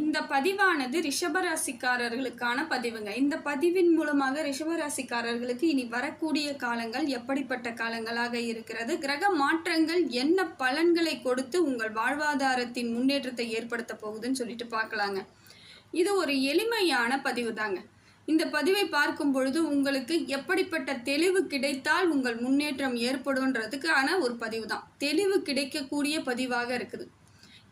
இந்த பதிவானது ரிஷபராசிக்காரர்களுக்கான பதிவுங்க. இந்த பதிவின் மூலமாக ரிஷபராசிக்காரர்களுக்கு இனி வரக்கூடிய காலங்கள் எப்படிப்பட்ட காலங்களாக இருக்கிறது? கிரக மாற்றங்கள் என்ன பலன்களை கொடுத்து உங்கள் வாழ்வாதாரத்தின் முன்னேற்றத்தை ஏற்படுத்த போகுதுன்னு சொல்லிட்டு பார்க்கலாங்க. இது ஒரு எளிமையான பதிவு தாங்க இந்த பதிவை பார்க்கும் பொழுது உங்களுக்கு எப்படிப்பட்ட தெளிவு கிடைத்தால் உங்கள் முன்னேற்றம் ஏற்படும்ன்றதுக்கான ஒரு பதிவு தான் தெளிவு கிடைக்கக்கூடிய பதிவாக இருக்குது.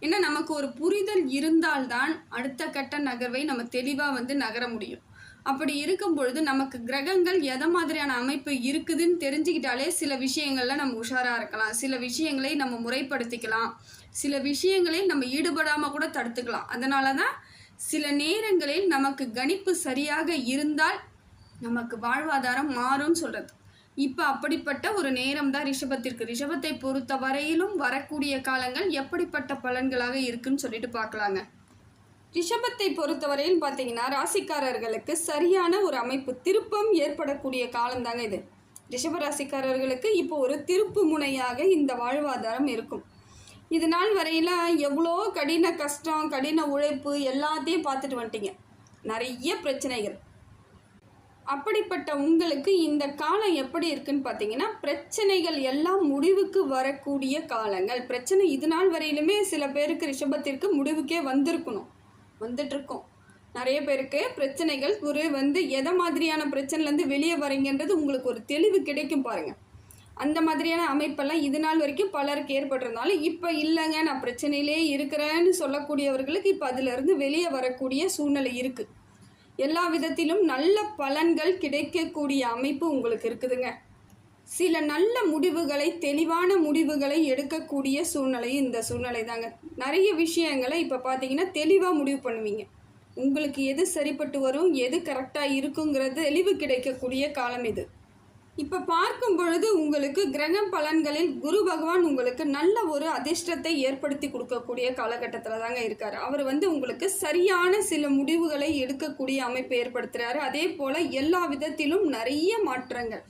ஏன்னா நமக்கு ஒரு புரிதல் இருந்தால்தான் அடுத்த கட்ட நகர்வை நம்ம தெளிவாக வந்து நகர முடியும். அப்படி இருக்கும் பொழுது நமக்கு கிரகங்கள் எதை மாதிரியான அமைப்பு இருக்குதுன்னு தெரிஞ்சுக்கிட்டாலே சில விஷயங்கள்ல நம்ம உஷாராக இருக்கலாம். சில விஷயங்களை நம்ம முறைப்படுத்திக்கலாம். சில விஷயங்களை நம்ம ஈடுபடாமல் கூட தடுத்துக்கலாம். அதனால தான் சில நேரங்களில் நமக்கு கணிப்பு சரியாக இருந்தால் நமக்கு வாழ்வாதாரம் மாறும்னு சொல்கிறது இப்போ அப்படிப்பட்ட ஒரு நேரம் தான் ரிஷபத்திற்கு. ரிஷபத்தை பொறுத்த வரையிலும் வரக்கூடிய காலங்கள் எப்படிப்பட்ட பலன்களாக இருக்குன்னு சொல்லிட்டு பார்க்கலாங்க. ரிஷபத்தை பொறுத்தவரையில் பார்த்தீங்கன்னா ராசிக்காரர்களுக்கு சரியான ஒரு அமைப்பு திருப்பம் ஏற்படக்கூடிய காலம்தாங்க இது. ரிஷப ராசிக்காரர்களுக்கு இப்போ ஒரு திருப்பு முனையாக இந்த வாழ்வாதாரம் இருக்கும். இது நாள் வரையில் எவ்வளோ கடின கஷ்டம் கடின உழைப்பு எல்லாத்தையும் பார்த்துட்டு வந்துட்டீங்க. நிறைய பிரச்சனைகள். அப்படிப்பட்ட உங்களுக்கு இந்த காலம் எப்படி இருக்குன்னு பார்த்தீங்கன்னா பிரச்சனைகள் எல்லாம் முடிவுக்கு வரக்கூடிய காலங்கள். பிரச்சனை இது நாள் வரையிலுமே சில பேருக்கு ரிஷபத்திற்கு முடிவுக்கே வந்திருக்கணும். வந்துட்டுருக்கோம். நிறைய பேருக்கு பிரச்சனைகள் ஒரு வந்து எதை மாதிரியான பிரச்சனைலேருந்து வெளியே வரீங்கன்றது உங்களுக்கு ஒரு தெளிவு கிடைக்கும் பாருங்கள் அந்த மாதிரியான அமைப்பெல்லாம் இது நாள் வரைக்கும் பலருக்கு ஏற்பட்டிருந்தாலும் இப்போ இல்லைங்க நான் பிரச்சனையிலே இருக்கிறேன்னு சொல்லக்கூடியவர்களுக்கு இப்போ அதிலிருந்து வெளியே வரக்கூடிய சூழ்நிலை இருக்குது எல்லா விதத்திலும் நல்ல பலன்கள் கிடைக்கக்கூடிய அமைப்பு உங்களுக்கு இருக்குதுங்க. சில நல்ல முடிவுகளை தெளிவான முடிவுகளை எடுக்கக்கூடிய சூழ்நிலை இந்த சூழ்நிலை தாங்க நிறைய விஷயங்களை இப்போ பார்த்தீங்கன்னா தெளிவாக முடிவு பண்ணுவீங்க. உங்களுக்கு எது சரிப்பட்டு வரும் எது கரெக்டாக இருக்குங்கிறது தெளிவு கிடைக்கக்கூடிய காலம் இது. இப்போ பார்க்கும் பொழுது உங்களுக்கு கிரக பலன்களில் குரு பகவான் உங்களுக்கு நல்ல ஒரு அதிர்ஷ்டத்தை ஏற்படுத்தி கொடுக்கக்கூடிய காலகட்டத்தில் தாங்க இருக்கார். அவர் வந்து உங்களுக்கு சரியான சில முடிவுகளை எடுக்கக்கூடிய அமைப்பை ஏற்படுத்துகிறாரு அதே போல் எல்லா விதத்திலும் நிறைய மாற்றங்கள்.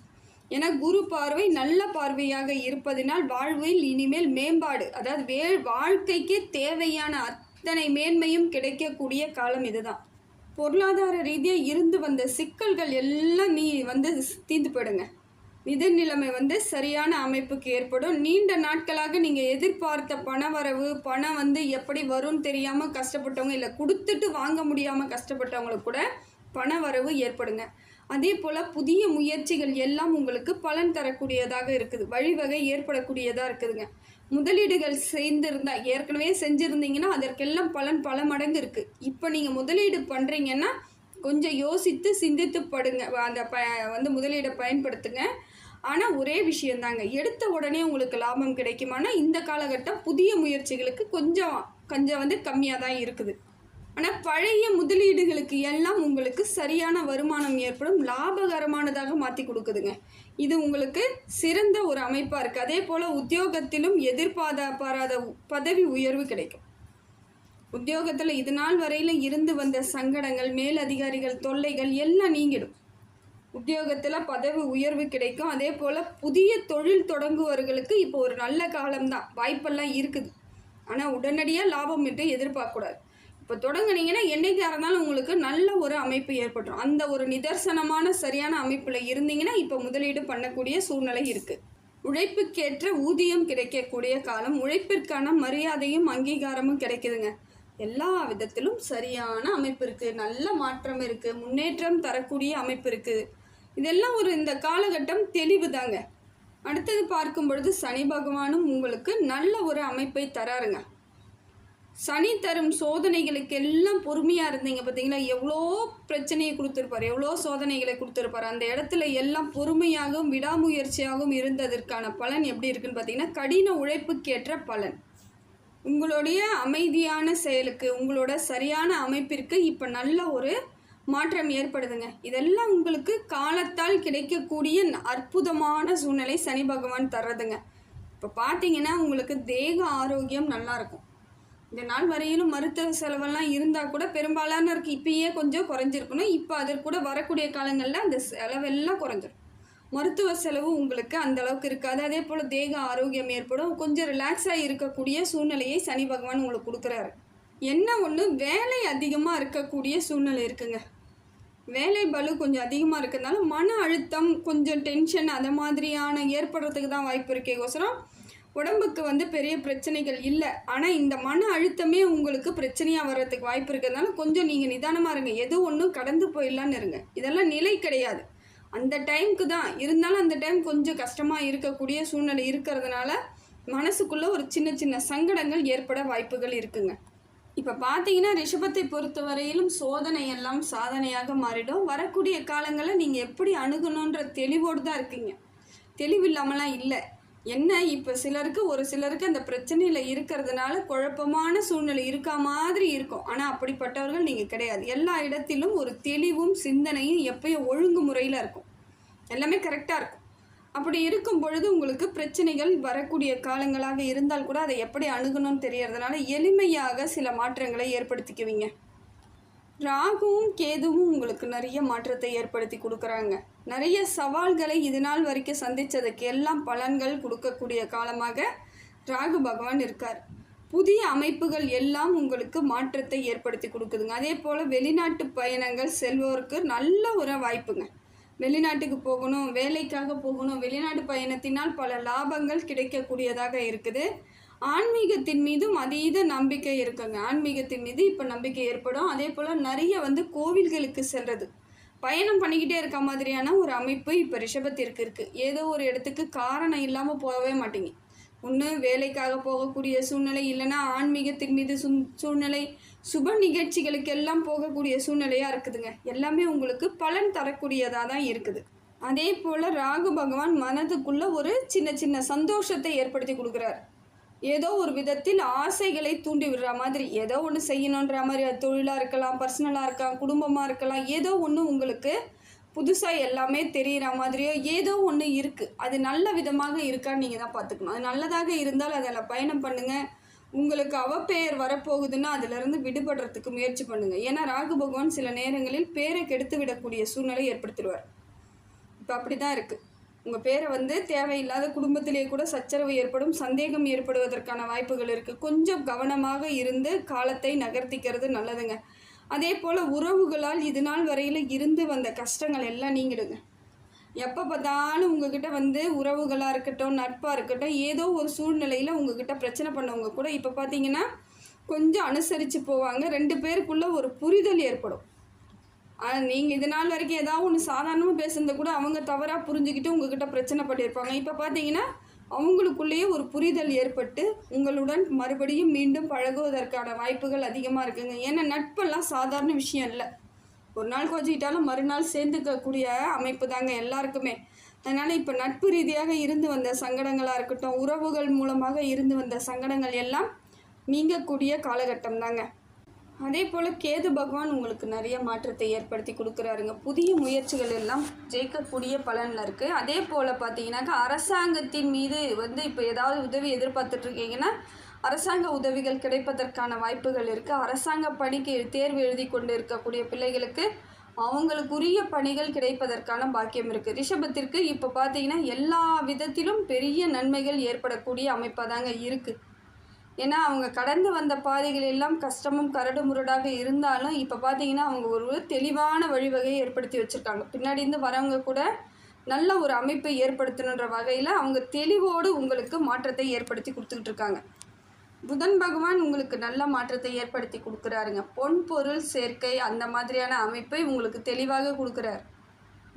ஏன்னா குரு பார்வை நல்ல பார்வையாக இருப்பதினால் வாழ்வில் இனிமேல் மேம்பாடு அதாவது வே வாழ்க்கைக்கு தேவையான அத்தனை மேன்மையும் கிடைக்கக்கூடிய காலம் இதுதான். பொருளாதார ரீதியாக இருந்து வந்த சிக்கல்கள் எல்லாம் நீ வந்து தீர்ந்து போயிடுங்க. நிதி நிலைமை வந்து சரியான அமைப்புக்கு ஏற்படும். நீண்ட நாட்களாக நீங்கள் எதிர்பார்த்த பண வரவு பணம் வந்து எப்படி வரும்னு தெரியாமல் கஷ்டப்பட்டவங்க இல்லை கொடுத்துட்டு வாங்க முடியாமல் கஷ்டப்பட்டவங்களுக்கு கூட பண வரவு ஏற்படுங்க. அதே போல் புதிய முயற்சிகள் எல்லாம் உங்களுக்கு பலன் தரக்கூடியதாக இருக்குது. வழிவகை ஏற்படக்கூடியதாக இருக்குதுங்க. முதலீடுகள் செய்திருந்தா ஏற்கனவே செஞ்சுருந்தீங்கன்னா அதற்கெல்லாம் பலன் பல மடங்கு இருக்குது இப்போ நீங்கள் முதலீடு பண்ணுறீங்கன்னா கொஞ்சம் யோசித்து சிந்தித்து படுங்க. அந்த ப வந்து முதலீடை பயன்படுத்துங்க. ஆனால் ஒரே விஷயந்தாங்க. எடுத்த உடனே உங்களுக்கு லாபம் கிடைக்குமானா இந்த காலகட்டம் புதிய முயற்சிகளுக்கு கொஞ்சம் கொஞ்சம் வந்து கம்மியாக தான் இருக்குது. ஆனால் பழைய முதலீடுகளுக்கு எல்லாம் உங்களுக்கு சரியான வருமானம் ஏற்படும் லாபகரமானதாக மாற்றி கொடுக்குதுங்க. இது உங்களுக்கு சிறந்த ஒரு அமைப்பாக இருக்குது அதே போல் உத்தியோகத்திலும் எதிர்பார்த்த பாராத பதவி உயர்வு கிடைக்கும். உத்தியோகத்தில் இது நாள் வரையில் இருந்து வந்த சங்கடங்கள் மேலதிகாரிகள் தொல்லைகள் எல்லாம் நீங்கிடும். உத்தியோகத்தில் பதவி உயர்வு கிடைக்கும். அதே போல் புதிய தொழில் தொடங்குவவர்களுக்கு இப்போ ஒரு நல்ல காலம்தான். வாய்ப்பெல்லாம் இருக்குது. ஆனால் உடனடியாக லாபம் விட்டு எதிர்பார்க்கக்கூடாது இப்போ தொடங்குனீங்கன்னா என்னைக்காக இருந்தாலும் உங்களுக்கு நல்ல ஒரு அமைப்பு ஏற்பட்டுரும். அந்த ஒரு நிதர்சனமான சரியான அமைப்பில் இருந்தீங்கன்னா இப்போ முதலீடு பண்ணக்கூடிய சூழ்நிலை இருக்குது உழைப்புக்கேற்ற ஊதியம் கிடைக்கக்கூடிய காலம் உழைப்பிற்கான மரியாதையும் அங்கீகாரமும் கிடைக்குதுங்க. எல்லா விதத்திலும் சரியான அமைப்பு இருக்குது நல்ல மாற்றம் இருக்குது முன்னேற்றம் தரக்கூடிய அமைப்பு இருக்குது இதெல்லாம் ஒரு இந்த காலகட்டம் தெளிவு தாங்க. அடுத்தது பார்க்கும் பொழுது சனி பகவானும் உங்களுக்கு நல்ல ஒரு அமைப்பை தராருங்க. சனி தரும் சோதனைகளுக்கு எல்லாம் பொறுமையாக இருந்தீங்க பார்த்தீங்களா எவ்வளோ பிரச்சனையை கொடுத்துருப்பார் எவ்வளோ சோதனைகளை கொடுத்துருப்பார். அந்த இடத்துல எல்லாம் பொறுமையாகவும் விடாமுயற்சியாகவும் இருந்ததற்கான பலன் எப்படி இருக்குன்னு பார்த்தீங்கன்னா கடின உழைப்புக்கேற்ற பலன். உங்களுடைய அமைதியான செயலுக்கு உங்களோட சரியான அமைப்பிற்கு இப்போ நல்ல ஒரு மாற்றம் ஏற்படுதுங்க. இதெல்லாம் உங்களுக்கு காலத்தால் கிடைக்கக்கூடிய அற்புதமான சூழ்நிலை சனி பகவான் தர்றதுங்க. இப்போ பார்த்தீங்கன்னா உங்களுக்கு தேக ஆரோக்கியம் நல்லாயிருக்கும் இந்த நாள் வரையிலும் மருத்துவ செலவெல்லாம் இருந்தால் கூட பெரும்பாலானருக்கு இப்பயே கொஞ்சம் குறைஞ்சிருக்கணும். இப்போ அதற்கூட வரக்கூடிய காலங்களில் அந்த செலவெல்லாம் குறைஞ்சிரும். மருத்துவ செலவு உங்களுக்கு அந்த அளவுக்கு இருக்காது. அதே போல் தேக ஆரோக்கியம் ஏற்படும். கொஞ்சம் ரிலாக்ஸாக இருக்கக்கூடிய சூழ்நிலையை சனி பகவான் உங்களுக்கு கொடுக்குறாரு. என்ன ஒன்று வேலை அதிகமாக இருக்கக்கூடிய சூழ்நிலை இருக்குங்க. வேலை பலு கொஞ்சம் அதிகமாக இருக்கிறதுனால மன அழுத்தம் கொஞ்சம் டென்ஷன் அந்த மாதிரியான ஏற்படுறதுக்கு தான் வாய்ப்பு இருக்கேகோசரம். உடம்புக்கு வந்து பெரிய பிரச்சனைகள் இல்லை. ஆனால் இந்த மன அழுத்தமே உங்களுக்கு பிரச்சனையாக வர்றதுக்கு வாய்ப்பு இருக்கிறதுனால கொஞ்சம் நீங்கள் நிதானமாக இருங்க. எது ஒன்றும் கடந்து போயிடலான்னு இருங்க. இதெல்லாம் நிலை கிடையாது. அந்த டைமுக்கு தான். இருந்தாலும் அந்த டைம் கொஞ்சம் கஷ்டமாக இருக்கக்கூடிய சூழ்நிலை இருக்கிறதுனால மனசுக்குள்ளே ஒரு சின்ன சின்ன சங்கடங்கள் ஏற்பட வாய்ப்புகள் இருக்குங்க. இப்போ பார்த்தீங்கன்னா ரிஷபத்தை பொறுத்தவரையிலும் சோதனை எல்லாம் சாதனையாக மாறிடும். வரக்கூடிய காலங்களில் நீங்கள் எப்படி அணுகணுன்ற தெளிவோடு தான் இருக்கீங்க. தெளிவில்லாமலாம் இல்லை. என்ன? இப்போ சிலருக்கு ஒரு சிலருக்கு அந்த பிரச்சனையில் இருக்கிறதுனால குழப்பமான சூழ்நிலை இருக்கா மாதிரி இருக்கும். ஆனால் அப்படிப்பட்டவர்கள் நீங்கள் கிடையாது. எல்லா இடத்திலும் ஒரு தெளிவும் சிந்தனையும் எப்பயும் ஒழுங்குமுறையில் இருக்கும். எல்லாமே கரெக்டாக இருக்கும். அப்படி இருக்கும் பொழுது உங்களுக்கு பிரச்சனைகள் வரக்கூடிய காலங்களாக இருந்தால் கூட அதை எப்படி அணுகணும்னு தெரியறதுனால எளிமையாக சில மாற்றங்களை ஏற்படுத்திக்குவீங்க. ராகுவும் கேதுவும் உங்களுக்கு நிறைய மாற்றத்தை ஏற்படுத்தி கொடுக்குறாங்க. நிறைய சவால்களை இது நாள் வரைக்கும் சந்தித்ததுக்கு எல்லாம் பலன்கள் கொடுக்கக்கூடிய காலமாக ராகு பகவான் இருக்கார். புதிய அமைப்புகள் எல்லாம் உங்களுக்கு மாற்றத்தை ஏற்படுத்தி கொடுக்குதுங்க. அதே போல் வெளிநாட்டு பயணங்கள் செல்வோருக்கு நல்ல ஒரு வாய்ப்புங்க. வெளிநாட்டுக்கு போகணும் வேலைக்காக போகணும் வெளிநாட்டு பயணத்தினால் பல லாபங்கள் கிடைக்கக்கூடியதாக இருக்குது. ஆன்மீகத்தின் மீதும் அதீத நம்பிக்கை இருக்குங்க. ஆன்மீகத்தின் மீது இப்போ நம்பிக்கை ஏற்படும். அதே போல் நிறைய வந்து கோவில்களுக்கு செல்றது பயணம் பண்ணிக்கிட்டே இருக்க மாதிரியான ஒரு அமைப்பு இப்போ ரிஷபத்திற்கு இருக்குது ஏதோ ஒரு இடத்துக்கு காரணம் இல்லாமல் போகவே மாட்டீங்க. ஒன்று வேலைக்காக போகக்கூடிய சூழ்நிலை இல்லைன்னா ஆன்மீகத்தின் மீது சு சூழ்நிலை சுப நிகழ்ச்சிகளுக்கு எல்லாம் போகக்கூடிய சூழ்நிலையாக இருக்குதுங்க. எல்லாமே உங்களுக்கு பலன் தரக்கூடியதாக தான் இருக்குது. அதே போல் ராகு பகவான் மனதுக்குள்ளே ஒரு சின்ன சின்ன சந்தோஷத்தை ஏற்படுத்தி கொடுக்குறார். ஏதோ ஒரு விதத்தில் ஆசைகளை தூண்டி விடுற மாதிரி ஏதோ ஒன்று செய்யணுன்ற மாதிரி அது தொழிலாக இருக்கலாம் பர்சனலாக இருக்கலாம் குடும்பமாக இருக்கலாம் ஏதோ ஒன்று உங்களுக்கு புதுசாக எல்லாமே தெரிகிற மாதிரியோ ஏதோ ஒன்று இருக்குது அது நல்ல விதமாக இருக்கான்னு நீங்கள் தான் பார்த்துக்கணும். அது நல்லதாக இருந்தால் அதில் பயணம் பண்ணுங்கள் உங்களுக்கு அவப்பெயர் வரப்போகுதுன்னா அதிலிருந்து விடுபடுறதுக்கு முயற்சி பண்ணுங்கள் ஏன்னா ராகு பகவான் சில நேரங்களில் பேரை கெடுத்து விடக்கூடிய சூழ்நிலை ஏற்படுத்திடுவார். இப்போ அப்படி தான் இருக்குது உங்கள் பேரை வந்து தேவையில்லாத குடும்பத்திலே கூட சச்சரவு ஏற்படும் சந்தேகம் ஏற்படுவதற்கான வாய்ப்புகள் இருக்குது கொஞ்சம் கவனமாக இருந்து காலத்தை நகர்த்திக்கிறது நல்லதுங்க. அதே போல் உறவுகளால் இது நாள் வரையில் இருந்து வந்த கஷ்டங்கள் எல்லாம் நீங்கிடுங்க. எப்போ பார்த்தாலும் உங்ககிட்ட வந்து உறவுகளாக இருக்கட்டும் நட்பாக இருக்கட்டும் ஏதோ ஒரு சூழ்நிலையில் உங்ககிட்ட பிரச்சனை பண்ணவங்க கூட இப்போ பார்த்தீங்கன்னா கொஞ்சம் அனுசரித்து போவாங்க. ரெண்டு பேருக்குள்ளே ஒரு புரிதல் ஏற்படும். நீங்கள் இது நாள் வரைக்கும் ஏதாவது ஒன்று சாதாரணமாக பேசுனதை கூட அவங்க தவறாக புரிஞ்சுக்கிட்டு உங்ககிட்ட பிரச்சனை பண்ணியிருப்பாங்க. இப்போ பார்த்தீங்கன்னா அவங்களுக்குள்ளேயே ஒரு புரிதல் ஏற்பட்டு உங்களுடன் மறுபடியும் மீண்டும் பழகுவதற்கான வாய்ப்புகள் அதிகமாக இருக்குங்க. ஏன்னா நட்பெல்லாம் சாதாரண விஷயம் இல்லை. ஒரு நாள் கோச்சிக்கிட்டாலும் மறுநாள் சேர்ந்துக்கக்கூடிய அமைப்பு தாங்க எல்லாருக்குமே. அதனால் இப்போ நட்பு ரீதியாக இருந்து வந்த சங்கடங்களாக இருக்கட்டும் உறவுகள் மூலமாக இருந்து வந்த சங்கடங்கள் எல்லாம் நீங்கக்கூடிய காலகட்டம் தாங்க. அதே போல் கேது பகவான் உங்களுக்கு நிறைய மாற்றத்தை ஏற்படுத்தி கொடுக்குறாருங்க. புதிய முயற்சிகள் எல்லாம் ஜெயிக்கக்கூடிய பலனில் இருக்குது அதே போல் பார்த்தீங்கன்னாக்கா அரசாங்கத்தின் மீது வந்து இப்போ ஏதாவது உதவி எதிர்பார்த்துட்ருக்கீங்கன்னா அரசாங்க உதவிகள் கிடைப்பதற்கான வாய்ப்புகள் இருக்குது அரசாங்க பணிக்கு தேர்வு எழுதி கொண்டு இருக்கக்கூடிய பிள்ளைகளுக்கு அவங்களுக்குரிய பணிகள் கிடைப்பதற்கான பாக்கியம் இருக்குது ரிஷபத்திற்கு இப்போ பார்த்தீங்கன்னா எல்லா விதத்திலும் பெரிய நன்மைகள் ஏற்படக்கூடிய அமைப்பாக தாங்க இருக்குது ஏன்னா அவங்க கடந்து வந்த பாதைகள் எல்லாம் கஷ்டமும் கரடு முரடாக இருந்தாலும் இப்போ பார்த்தீங்கன்னா அவங்க ஒரு தெளிவான வழிவகையை ஏற்படுத்தி வச்சுருக்காங்க. பின்னாடி இருந்து வரவங்க கூட நல்ல ஒரு அமைப்பை ஏற்படுத்தணுன்ற வகையில் அவங்க தெளிவோடு உங்களுக்கு மாற்றத்தை ஏற்படுத்தி கொடுத்துக்கிட்டு இருக்காங்க. புதன் பகவான் உங்களுக்கு நல்ல மாற்றத்தை ஏற்படுத்தி கொடுக்குறாருங்க. பொன் பொருள் சேர்க்கை அந்த மாதிரியான அமைப்பை உங்களுக்கு தெளிவாக கொடுக்குறார்.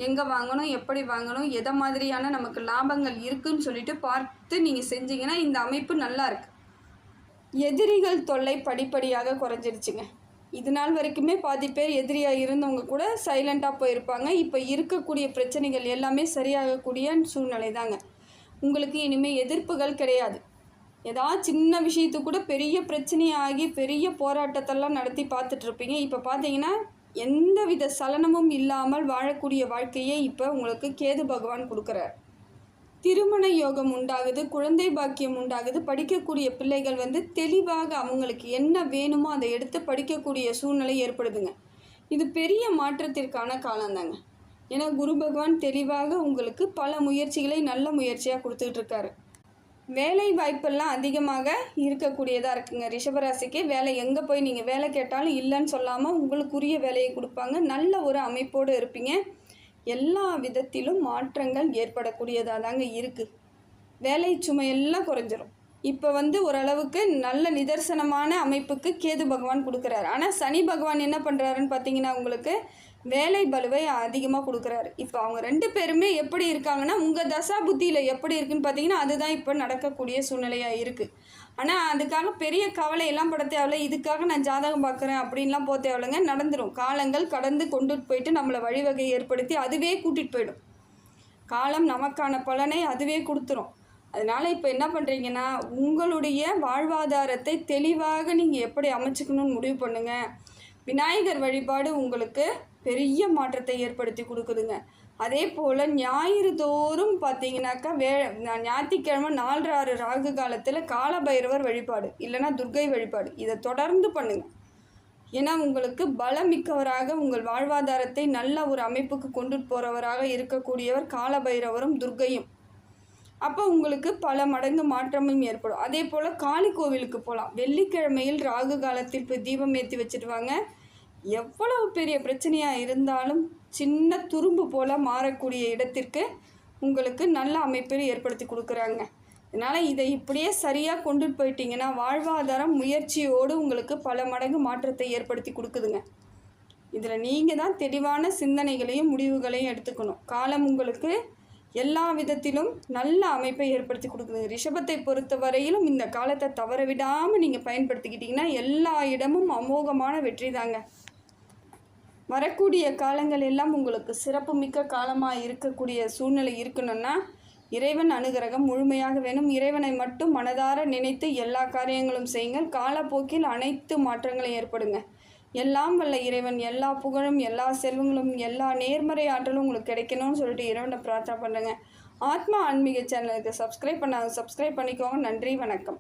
எங்கே வாங்கணும் எப்படி வாங்கணும் எதை மாதிரியான நமக்கு லாபங்கள் இருக்குன்னு சொல்லிட்டு பார்த்து நீங்கள் செஞ்சீங்கன்னா இந்த அமைப்பு நல்லா இருக்குது எதிரிகள் தொல்லை படிப்படியாக குறைஞ்சிருச்சுங்க. இது நாள் வரைக்குமே பாதி பேர் எதிரியாக இருந்தவங்க கூட சைலண்ட்டாக போயிருப்பாங்க. இப்போ இருக்கக்கூடிய பிரச்சனைகள் எல்லாமே சரியாகக்கூடிய சூழ்நிலை தாங்க உங்களுக்கு இனிமேல் எதிர்ப்புகள் கிடையாது. ஏதாவது சின்ன விஷயத்துக்கு கூட பெரிய பிரச்சனையாகி பெரிய போராட்டத்தெல்லாம் நடத்தி பார்த்துட்ருப்பீங்க. இப்போ பார்த்தீங்கன்னா எந்த வித சலனமும் இல்லாமல் வாழக்கூடிய வாழ்க்கையை இப்போ உங்களுக்கு கேது பகவான் கொடுக்குறார். திருமண யோகம் உண்டாகுது குழந்தை பாக்கியம் உண்டாகுது படிக்கக்கூடிய பிள்ளைகள் வந்து தெளிவாக அவங்களுக்கு என்ன வேணுமோ அதை எடுத்து படிக்கக்கூடிய சூழ்நிலை ஏற்படுதுங்க. இது பெரிய மாற்றத்திற்கான காலம்தாங்க ஏன்னா குரு பகவான் தெளிவாக உங்களுக்கு பல முயற்சிகளை நல்ல முயற்சியாக கொடுத்துட்டு இருக்காரு வேலை வாய்ப்பெல்லாம் அதிகமாக இருக்கக்கூடியதாக இருக்குங்க. ரிஷபராசிக்கு வேலை எங்கே போய் நீங்கள் வேலை கேட்டாலும் இல்லைன்னு சொல்லாமல் உங்களுக்குரிய வேலையை கொடுப்பாங்க. நல்ல ஒரு அமைப்போடு இருப்பீங்க. எல்லா விதத்திலும் மாற்றங்கள் ஏற்படக்கூடியதாக தாங்க இருக்குது வேலை சுமையெல்லாம் குறைஞ்சிரும். இப்போ வந்து ஓரளவுக்கு நல்ல நிதர்சனமான அமைப்புக்கு கேது பகவான் கொடுக்குறாரு. ஆனால் சனி பகவான் என்ன பண்ணுறாருன்னு பார்த்தீங்கன்னா உங்களுக்கு வேலை பலுவை அதிகமாக கொடுக்குறாரு. இப்போ அவங்க ரெண்டு பேருமே எப்படி இருக்காங்கன்னா உங்கள் தசா புத்தியில் எப்படி இருக்குன்னு பார்த்தீங்கன்னா அதுதான் இப்போ நடக்கக்கூடிய சூழ்நிலையாக இருக்குது ஆனால் அதுக்காக பெரிய கவலையெல்லாம் பட தேவையில்ல. இதுக்காக நான் ஜாதகம் பார்க்குறேன் அப்படின்லாம் போக தேவையில்லைங்க. நடந்துடும் காலங்கள் கடந்து கொண்டுட்டு போயிட்டு நம்மளை வழிவகை ஏற்படுத்தி அதுவே கூட்டிகிட்டு போயிடும். காலம் நமக்கான பலனை அதுவே கொடுத்துரும். அதனால் இப்போ என்ன பண்ணுறீங்கன்னா உங்களுடைய வாழ்வாதாரத்தை தெளிவாக நீங்கள் எப்படி அமைச்சுக்கணும்னு முடிவு பண்ணுங்கள் விநாயகர் வழிபாடு உங்களுக்கு பெரிய மாற்றத்தை ஏற்படுத்தி கொடுக்குதுங்க. அதே போல் ஞாயிறு தோறும் பார்த்தீங்கன்னாக்கா வே ஞாயிற்றுக்கிழமை நாலு ஆறு ராகு காலத்தில் காலபைரவர் வழிபாடு இல்லைனா துர்கை வழிபாடு. இதை தொடர்ந்து பண்ணுங்கள் ஏன்னா உங்களுக்கு பலமிக்கவராக உங்கள் வாழ்வாதாரத்தை நல்ல ஒரு அமைப்புக்கு கொண்டு போகிறவராக இருக்கக்கூடியவர் காலபைரவரும் துர்கையும். அப்போ உங்களுக்கு பல மடங்கு மாற்றமும் ஏற்படும். அதே போல் காளி கோவிலுக்கு போகலாம் வெள்ளிக்கிழமையில் ராகு காலத்தில் இப்போ தீபம் ஏற்றி வச்சுட்டு எவ்வளவு பெரிய பிரச்சனையாக இருந்தாலும் சின்ன துரும்பு போல் மாறக்கூடிய இடத்திற்கு உங்களுக்கு நல்ல அமைப்பில் ஏற்படுத்தி கொடுக்குறாங்க. அதனால் இதை இப்படியே சரியாக கொண்டுட்டு போயிட்டீங்கன்னா வாழ்வாதாரம் முயற்சியோடு உங்களுக்கு பல மடங்கு மாற்றத்தை ஏற்படுத்தி கொடுக்குதுங்க. இதில் நீங்கள் தான் தெளிவான சிந்தனைகளையும் முடிவுகளையும் எடுத்துக்கணும். காலம் உங்களுக்கு எல்லா விதத்திலும் நல்ல அமைப்பை ஏற்படுத்தி கொடுக்குது. ரிஷபத்தை பொறுத்த வரையிலும் இந்த காலத்தை தவற விடாமல் நீங்கள் பயன்படுத்திக்கிட்டிங்கன்னா எல்லா இடமும் அமோகமான வெற்றி தாங்க. வரக்கூடிய காலங்கள் எல்லாம் உங்களுக்கு சிறப்புமிக்க காலமாக இருக்கக்கூடிய சூழ்நிலை இருக்கணும்னா இறைவன் அனுகிரகம் முழுமையாக வேணும். இறைவனை மட்டும் மனதார நினைத்து எல்லா காரியங்களும் செய்யுங்கள். காலப்போக்கில் அனைத்து மாற்றங்களும் ஏற்படுங்க. எல்லாம் வல்ல இறைவன். எல்லா புகழும் எல்லா செல்வங்களும் எல்லா நேர்மறை ஆற்றலும் உங்களுக்கு கிடைக்கணும்னு சொல்லிட்டு இறைவனை பிரார்த்தனை பண்ணுங்க ஆத்மா ஆன்மீக சேனலுக்கு சப்ஸ்கிரைப் பண்ணாங்க சப்ஸ்கிரைப் பண்ணிக்கோங்க. நன்றி வணக்கம்.